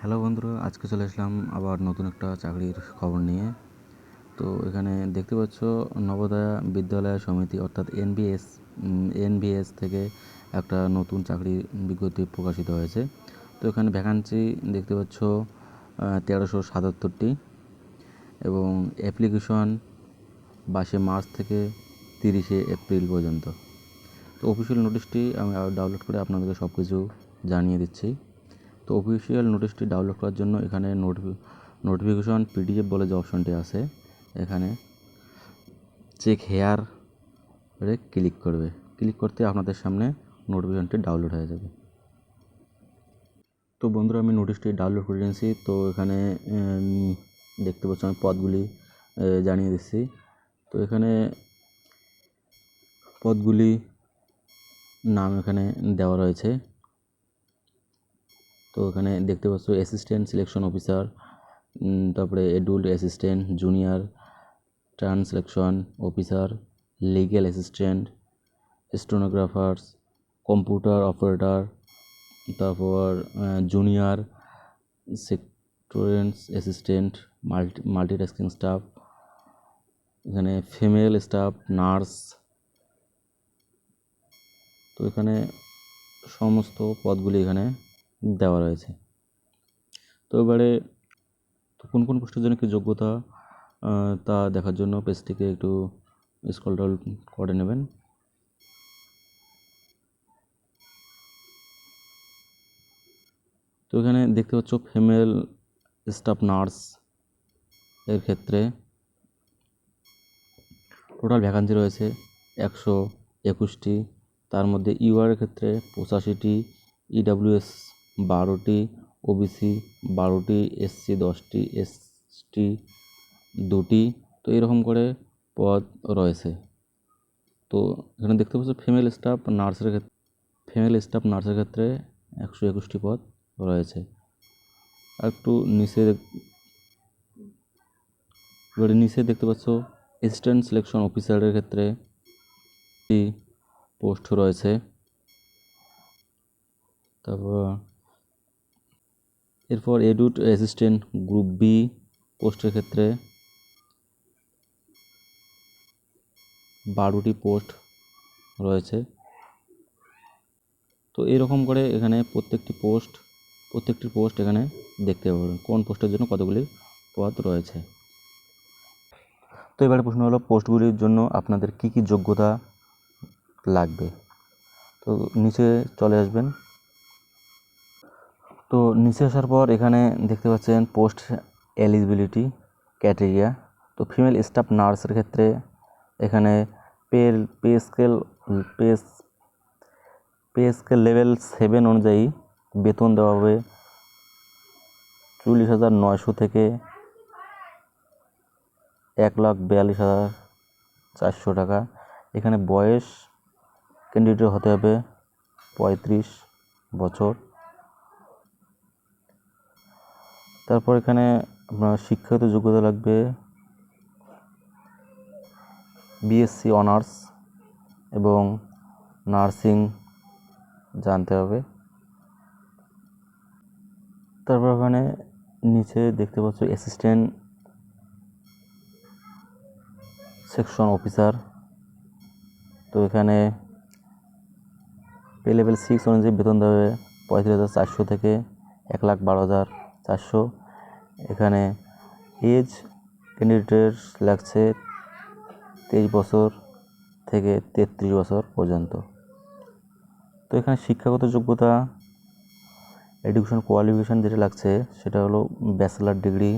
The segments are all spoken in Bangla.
হ্যালো বন্ধুরা, আজকে চলে আসলাম আবার নতুন একটা চাকরির খবর নিয়ে। তো এখানে দেখতে পাচ্ছ নবোদয়া বিদ্যালয় সমিতি অর্থাৎ এনবিএস এনবিএস থেকে একটা নতুন চাকরির বিজ্ঞপ্তি প্রকাশিত হয়েছে। তো এখানে ভ্যাকান্সি দেখতে পাচ্ছ তেরোশো সাতাত্তরটি এবং অ্যাপ্লিকেশন বাইশে মার্চ থেকে তিরিশে এপ্রিল পর্যন্ত। তো অফিসিয়াল নোটিশটি আমি ডাউনলোড করে আপনাদেরকে সব কিছু জানিয়ে দিচ্ছি। তো অফিসিয়াল নোটিশটি ডাউনলোড করার জন্য এখানে নোটিফি নোটিফিকেশন পিডিএফ বলে যে অপশনটি আছে, এখানে চেক হেয়ার রে ক্লিক করবে। ক্লিক করতে আপনাদের সামনে নোটিফিকেশনটি ডাউনলোড হয়ে যাবে। তো বন্ধুরা, আমি নোটিশটি ডাউনলোড করে নিয়েছি, তো এখানে দেখতে পাচ্ছি আমি পদগুলি জানিয়ে দিচ্ছি। তো এখানে পদগুলি নাম এখানে দেওয়া রয়েছে। তো এখানে দেখতে পাচ্ছ অ্যাসিস্ট্যান্ট সিলেকশন অফিসার তারপরে adult assistant junior translation officer legal assistant stenographers computer operator তারপর junior secretariat assistant multi multitasking staff এখানে ফিমেল স্টাফ নার্স তো এখানে সমস্ত পদগুলি এখানে দেওয়া রয়েছে। তো এবারে কোন কোন পোস্টের জন্য কি যোগ্যতা তা দেখার জন্য পেজটিকে একটু স্ক্রল ডাউন করে নেবেন। তো এখানে দেখতে পাচ্ছ ফিমেল স্টাফ নার্স এর ক্ষেত্রে টোটাল ভ্যাকান্সি রয়েছে একশো একুশটি। তার মধ্যে ইউআর ক্ষেত্রে পঁচাশিটি ইডাব্লিউএস বারোটি ওবিসি বারোটি এসসি দশটি এসটি দুটি। তো এরকম করে পদ রয়েছে। তো এখানে দেখতে পাচ্ছ ফিমেল স্টাফ নার্সের ক্ষেত্রে ফিমেল স্টাফ নার্সের ক্ষেত্রে একশো একুশটি পদ রয়েছে। আর একটু নিচে এবারে নিচে দেখতে পাচ্ছ অ্যাসিস্ট্যান্ট সিলেকশন অফিসারের ক্ষেত্রে পোস্ট রয়েছে। তারপর এরপর এডুট অ্যাসিস্ট্যান্ট গ্রুপ বি পোস্টের ক্ষেত্রে বারোটি পোস্ট রয়েছে। তো এরকম করে এখানে প্রত্যেকটি পোস্ট প্রত্যেকটি পোস্ট এখানে দেখতে পাবেন কোন পোস্টের জন্য কতগুলি পদ রয়েছে। তো এবারে প্রশ্ন হলো, পোস্টগুলির জন্য আপনাদের কি কি যোগ্যতা লাগবে? তো নিচে চলে আসবেন। তো নিচে আসার পর এখানে দেখতে পাচ্ছেন পোস্ট এলিজিবিলিটি ক্যাটেরিয়া তো ফিমেল স্টাফ নার্সের ক্ষেত্রে এখানে pay pay scale pay pay scale level seven অনুযায়ী বেতন দেওয়া হবে চল্লিশ হাজার নয়শো থেকে এক লাখ বিয়াল্লিশ হাজার চারশো টাকা। এখানে বয়স ক্যান্ডিডেট হতে হবে পঁয়ত্রিশ বছর। তারপর এখানে আপনার শিক্ষাগত যোগ্যতা লাগবে বিএসসি অনার্স এবং নার্সিং জানতে হবে। তারপর ওখানে নিচে দেখতে পাচ্ছ অ্যাসিস্ট্যান্ট সেকশন অফিসার তো এখানে পে লেভেল সিক্স অনুযায়ী বেতন দেবে পঁয়ত্রিশ হাজার চারশো থেকে এক লাখ বারো হাজার। চারশো। এখানে এজ ক্যান্ডিডেটের লাগছে তেইশ বছর থেকে তেত্রিশ বছর পর্যন্ত। তো এখানে শিক্ষাগত যোগ্যতা এডুকেশন কোয়ালিফিকেশান যেটা লাগছে সেটা হলো ব্যাচেলার ডিগ্রি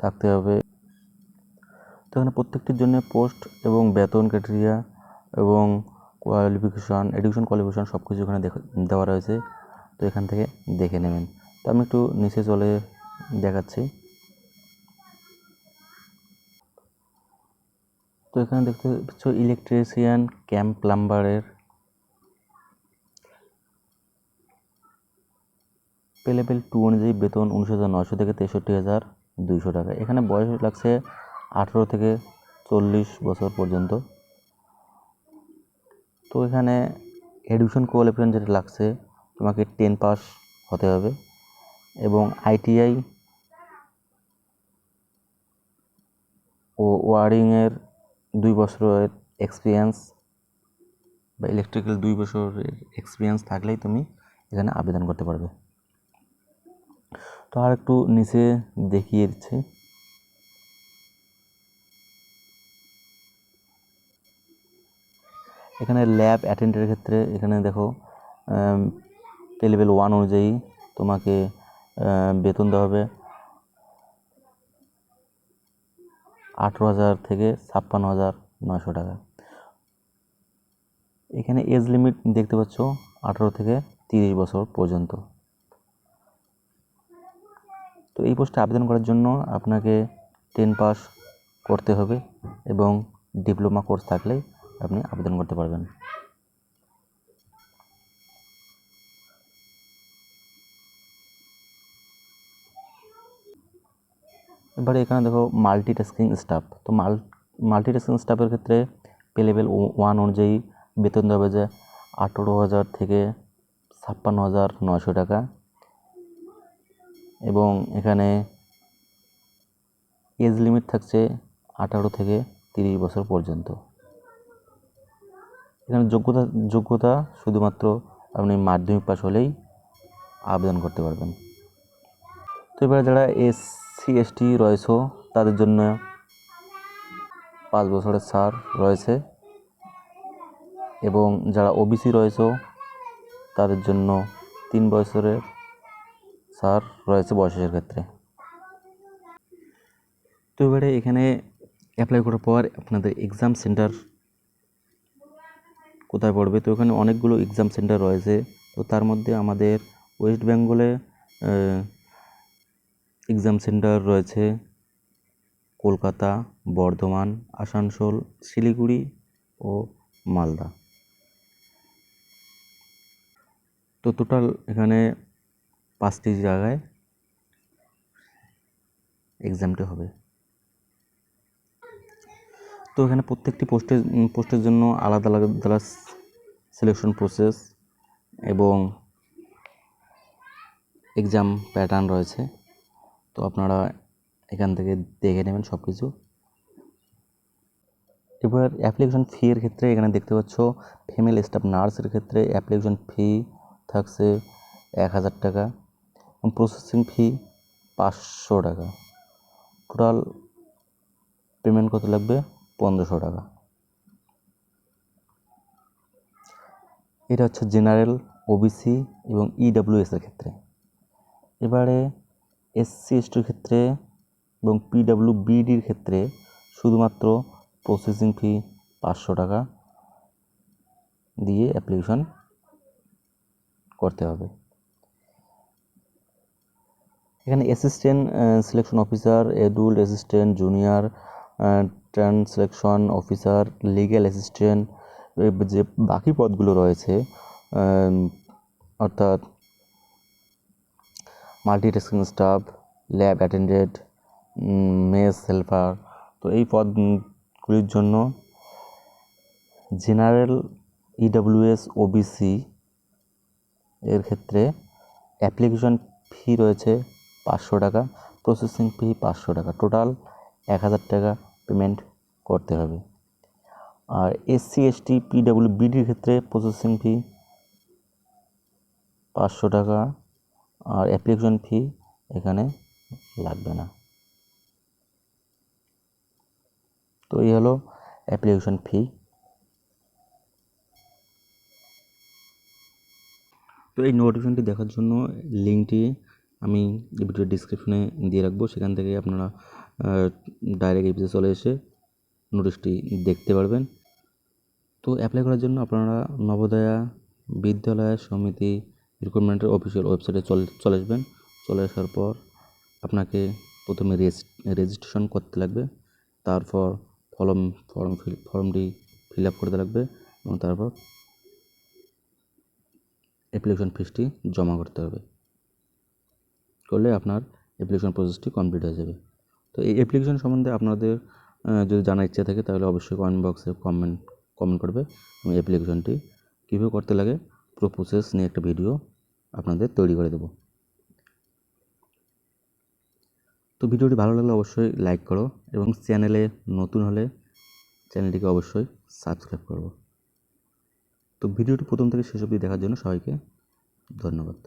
থাকতে হবে। তো এখানে প্রত্যেকটির জন্য পোস্ট এবং বেতন ক্রাইটেরিয়া এবং কোয়ালিফিকেশান এডুকেশন কোয়ালিফিকেশান সব কিছু এখানে দেওয়া রয়েছে। তো এখান থেকে দেখে নেবেন। তো আমি একটু নিচে চলে দেখাচ্ছি। তো এখানে দেখতে পাচ্ছ ইলেকট্রিশিয়ান ক্যাম্প প্লাম্বারের পে লেভেল টু অনুযায়ী বেতন উনিশ হাজার নয়শো থেকে তেষট্টি হাজার দুইশো টাকা। এখানে বয়স লাগছে আঠেরো থেকে চল্লিশ বছর পর্যন্ত। তো এখানে এডুকেশন কোয়ালিফিকেশন যেটা লাগছে তোমাকে টেন পাস হতে হবে এবং আইটিআই ও ওয়ারিংয়ের দুই বছরের এক্সপিরিয়েন্স বা ইলেকট্রিক্যাল দুই বছরের এক্সপিরিয়েন্স থাকলেই তুমি এখানে আবেদন করতে পারবে। তো আর একটু নিচে দেখিয়ে দিচ্ছি। এখানে ল্যাব অ্যাটেন্ডের ক্ষেত্রে এখানে দেখো পে লেভেল ওয়ান অনুযায়ী তোমাকে বেতন দেওয়া হবে আঠেরো হাজার থেকে ছাপ্পান্ন হাজার নশো টাকা। এখানে এজ লিমিট দেখতে পাচ্ছ আঠেরো থেকে তিরিশ বছর পর্যন্ত। তো এই পোস্টে আবেদন করার জন্য আপনাকে টেন পাস করতে হবে এবং ডিপ্লোমা কোর্স থাকলেই আপনি আবেদন করতে পারবেন। এবারে এখানে দেখো মাল্টিটাস্কিং স্টাফ তো মাল মাল্টিটাস্কিং স্টাফের ক্ষেত্রে পে লেভেল ওয়ান অনুযায়ী বেতন দেওয়া যে আঠেরো হাজার থেকে ছাপ্পান্ন হাজার নয়শো টাকা। এবং এখানে এজ লিমিট থাকছে আঠারো থেকে তিরিশ বছর পর্যন্ত। এখানে যোগ্যতা যোগ্যতা শুধুমাত্র আপনি মাধ্যমিক পাশ হলেই আবেদন করতে পারবেন। তো এবারে যারা এসসি এসটি রয়েছে, তাদের জন্য পাঁচ বছরের ছাড় রয়েছে। এবং যারা ওবিসি রয়েছে, তাদের জন্য তিন বছরের ছাড় রয়েছে বয়সের ক্ষেত্রে। তো এবারে এখানে অ্যাপ্লাই করার পর আপনাদের এক্সাম সেন্টার কোথায় পড়বে? তো এখানে অনেকগুলো এক্সাম সেন্টার রয়েছে। তো তার মধ্যে আমাদের ওয়েস্ট বেঙ্গলে এক্সাম সেন্টার রয়েছে কলকাতা, বর্ধমান, আসানসোল, শিলিগুড়ি ও মালদা। তো টোটাল এখানে পাঁচটি জায়গায় এক্সামটি হবে। তো এখানে প্রত্যেকটি পোস্টের পোস্টের জন্য আলাদা আলাদা সিলেকশন প্রসেস এবং এক্সাম প্যাটার্ন রয়েছে। তো আপনারা এখান থেকে দেখে নেবেন সব কিছু এবার অ্যাপ্লিকেশন ফি এর ক্ষেত্রে এখানে দেখতে পাচ্ছ ফিমেল স্টাফ নার্সের ক্ষেত্রে অ্যাপ্লিকেশন ফি থাকছে এক হাজার টাকা এবং প্রসেসিং ফি পাঁচশো টাকা। টোটাল পেমেন্ট কত লাগবে? পনেরোশো টাকা। এটা হচ্ছে জেনারেল ওবিসি এবং ইডাব্লিউএস এর ক্ষেত্রে। এবারে এসসি এসটির ক্ষেত্রে এবং পিডাব্লিউ বিডির ক্ষেত্রে শুধুমাত্র প্রসেসিং ফি পাঁচশো টাকা দিয়ে অ্যাপ্লিকেশন করতে হবে। এখানে assistant selection officer adult assistant junior translation officer legal assistant যে বাকি পদগুলো রয়েছে অর্থাৎ multitasking staff lab attendant mess helper তো এই পদগুলির জন্য জেনারেল ইডাব্লিউএস ওবিসি এর ক্ষেত্রে অ্যাপ্লিকেশন ফি রয়েছে পাঁচশো টাকা প্রসেসিং ফি পাঁচশো টাকা। টোটাল এক হাজার টাকা পেমেন্ট করতে হবে। আর এসসি এসটি পিডাব্লিউ বিডির ক্ষেত্রে প্রসেসিং ফি পাঁচশো টাকা আর অ্যাপ্লিকেশন ফি এখানে লাগবে না। তো এই হলো অ্যাপ্লিকেশন ফি তো এই নোটিফিকেশনটি দেখার জন্য লিঙ্কটি আমি এই ভিডিওর ডিসক্রিপশনে দিয়ে রাখব। সেখান থেকে আপনারা ডাইরেক্ট এই চলে এসে নোটিশটি দেখতে পারবেন। তো অ্যাপ্লাই করার জন্য আপনারা নবোদয়া বিদ্যালয় সমিতি রিক্রুটমেন্টের অফিসিয়াল ওয়েবসাইটে চলে চলে আসবেন। চলে আসার পর আপনাকে প্রথমে রেজিস্ট্রেশন করতে লাগবে। তারপর ফর্ম ফর্ম ফর্মটি ফিল আপ করতে লাগবে এবং তারপর অ্যাপ্লিকেশন ফিসটি জমা করতে হবে। করলে আপনার অ্যাপ্লিকেশন প্রসেসটি কমপ্লিট হয়ে যাবে। তো এই অ্যাপ্লিকেশন সম্বন্ধে আপনাদের যদি জানার ইচ্ছা থাকে তাহলে অবশ্যই কমেন্ট বক্সে কমেন্ট কমেন্ট করবে। এবং অ্যাপ্লিকেশনটি কীভাবে করতে লাগে, পুরো প্রসেস নিয়ে একটা ভিডিও আপনাদের তৈরি করে দেবো। তো ভিডিওটি ভালো লাগলে অবশ্যই লাইক করো এবং চ্যানেলে নতুন হলে চ্যানেলটিকে অবশ্যই সাবস্ক্রাইব করো। তো ভিডিওটি প্রথম থেকে শেষ অবধি দেখার জন্য সবাইকে ধন্যবাদ।